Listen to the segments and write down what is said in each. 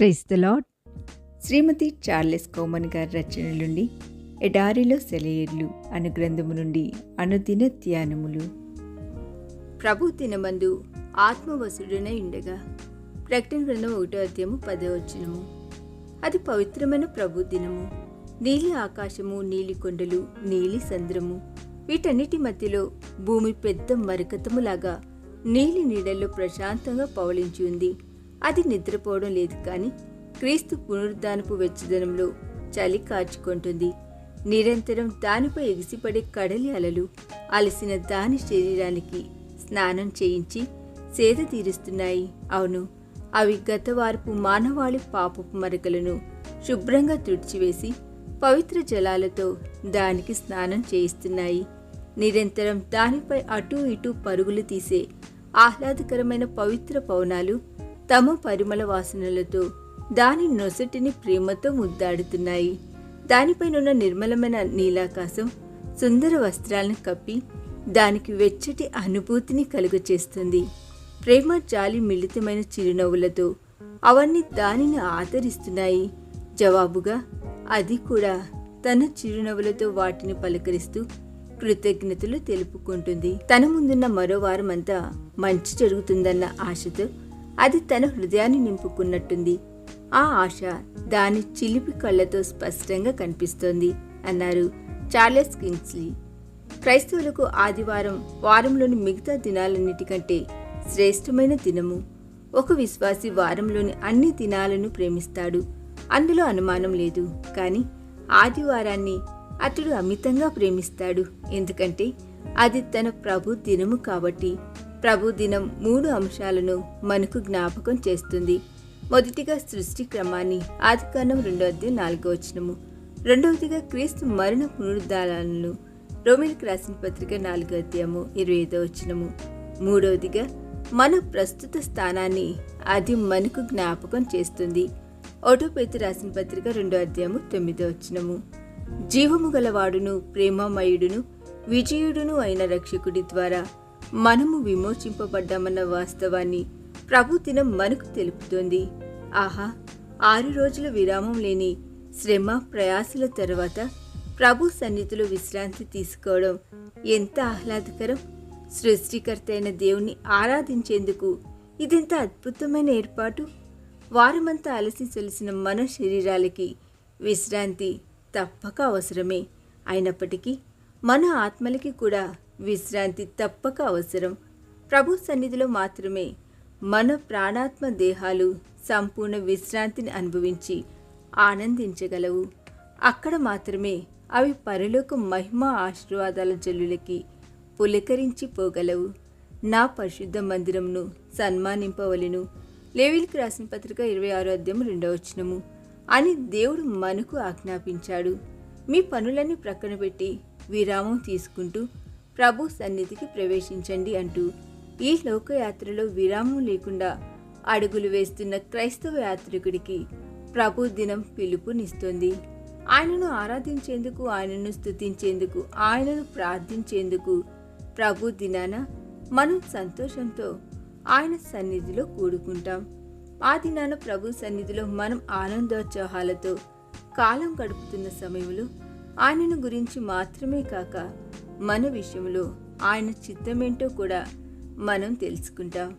Praise the Lord Shrimati Charles Cowman గారి రచన నుండి ఎడారిలో సెలయేర్లు అను గ్రంథము నుండి అనుదిన ధ్యానములు. ప్రభు దినమందు ఆత్మవసుడునై ఉండగా ప్రకటన గ్రంథం ఒకటో అధ్యాయము పదో వచ్చినము అది పవిత్రమైన ప్రభు దినము. నీలి ఆకాశము నీలి కొండలు నీలి సంద్రము. వీటన్నిటి మధ్యలో భూమి పెద్ద మరకతములాగా నీలి నీడల్లో ప్రశాంతంగా పవళించి ఉంది. అది నిద్రపోవడం లేదు కానీ క్రీస్తు పునరుద్ధానపు వెచ్చదనంలో చలి కాచుకుంటుంది. నిరంతరం దానిపై ఎగిసిపడే కడలి అలలు అలసిన దాని శరీరానికి స్నానం చేయించి సేద తీరుస్తున్నాయి. అవును అవి గతవారపు మానవాళి పాపపు మరకలను శుభ్రంగా తుడిచివేసి పవిత్ర జలాలతో దానికి స్నానం చేయిస్తున్నాయి. నిరంతరం దానిపై అటూ ఇటూ పరుగులు తీసే ఆహ్లాదకరమైన పవిత్ర పవనాలు తమ పరిమళ వాసనలతో దాని నొసటిని ప్రేమతో ముద్దాడుతున్నాయి. దానిపైనున్న నిర్మలమైన నీలాకాశం సుందర వస్త్రాలను కప్పి దానికి వెచ్చటి అనుభూతిని కలుగచేస్తుంది. ప్రేమ జాలి మిళితమైన చిరునవ్వులతో అవన్నీ దానిని ఆదరిస్తున్నాయి. జవాబుగా అది కూడా తన చిరునవ్వులతో వాటిని పలకరిస్తూ కృతజ్ఞతలు తెలుపుకుంటుంది. తన ముందున్న మరో వారమంతా మంచి జరుగుతుందన్న ఆశతో అది తన హృదయాన్ని నింపుకున్నట్టుంది. ఆ ఆశ దాని చిలిపి కళ్ళతో స్పష్టంగా కనిపిస్తోంది అన్నారు చార్లెస్ కింగ్స్లీ. క్రైస్తవులకు ఆదివారం వారంలోని మిగతా దినాలన్నిటికంటే శ్రేష్టమైన దినము. ఒక విశ్వాసి వారంలోని అన్ని దినాలను ప్రేమిస్తాడు. అందులో అనుమానం లేదు. కానీ ఆదివారాన్ని అతడు అమితంగా ప్రేమిస్తాడు. ఎందుకంటే అది తన ప్రభు దినము కాబట్టి ప్రభు దినం మూడు అంశాలను మనకు జ్ఞాపకం చేస్తుంది. మొదటిగా సృష్టి క్రమాన్ని ఆదికాండం రెండవది అధ్యాయం నాలుగో వచనము. రెండవదిగా క్రీస్తు మరణ పునరుద్ధారాలను రోమిల్కి రాసిన పత్రిక నాలుగో అధ్యాయము ఇరవై ఐదో వచనము. మూడవదిగా మన ప్రస్తుత స్థానాన్ని అది మనకు జ్ఞాపకం చేస్తుంది. ఓటోపేతు రాసిన పత్రిక రెండో అధ్యాయము తొమ్మిదో వచనము. జీవము గలవాడును ప్రేమమయుడును విజయుడును అయిన రక్షకుడి ద్వారా మనము విమోచింపబడ్డామన్న వాస్తవాన్ని ప్రభు దినం మనకు తెలుపుతోంది. ఆహా ఆరు రోజుల విరామం లేని శ్రమ ప్రయాసల తర్వాత ప్రభు సన్నిధిలో విశ్రాంతి తీసుకోవడం ఎంత ఆహ్లాదకరం! సృష్టికర్త అయిన దేవుణ్ణి ఆరాధించేందుకు ఇదెంత అద్భుతమైన ఏర్పాటు! వారమంతా అలసి చలిసిన మన శరీరాలకి విశ్రాంతి తప్పక అవసరమే. అయినప్పటికీ మన ఆత్మలకి కూడా విశ్రాంతి తప్పక అవసరం. ప్రభు సన్నిధిలో మాత్రమే మన ప్రాణాత్మ దేహాలు సంపూర్ణ విశ్రాంతిని అనుభవించి ఆనందించగలవు. అక్కడ మాత్రమే అవి పరలోక మహిమ ఆశీర్వాదాల జల్లులకి పులకరించిపోగలవు నా పరిశుద్ధ మందిరంను సన్మానింపవలెను. లేవిలికి రాసిన పత్రిక ఇరవై ఆరో అధ్యాయం రెండవ వచనము. అని దేవుడు మనకు ఆజ్ఞాపించాడు. మీ పనులన్నీ ప్రక్కన పెట్టి విరామం తీసుకుంటూ ప్రభు సన్నిధికి ప్రవేశించండి అంటూ ఈ లోకయాత్రలో విరామం లేకుండా అడుగులు వేస్తున్న క్రైస్తవ యాత్రికుడికి ప్రభు దినం పిలుపునిస్తుంది. ఆయనను ఆరాధించేందుకు ఆయనను స్తుతించేందుకు ఆయనను ప్రార్థించేందుకు ప్రభు దినాన మనం సంతోషంతో ఆయన సన్నిధిలో కూడుకుంటాం. ఆ దినాన ప్రభు సన్నిధిలో మనం ఆనందోత్సాహాలతో కాలం గడుపుతున్న సమయంలో ఆయనను గురించి మాత్రమే కాక మన విషయంలో ఆయన చిత్తమేంటో కూడా మనం తెలుసుకుంటాం.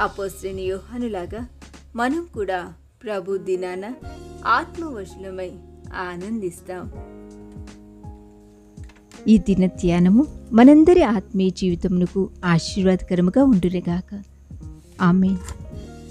అపోశ్రేణి యోహానులాగా మనం కూడా ప్రభు దినాన ఆత్మవశులమై ఆనందిస్తాం. ఈ దిన ధ్యానము మనందరి ఆత్మీయ జీవితమునకు ఆశీర్వాదకరముగా ఉండురేగాక ఆమె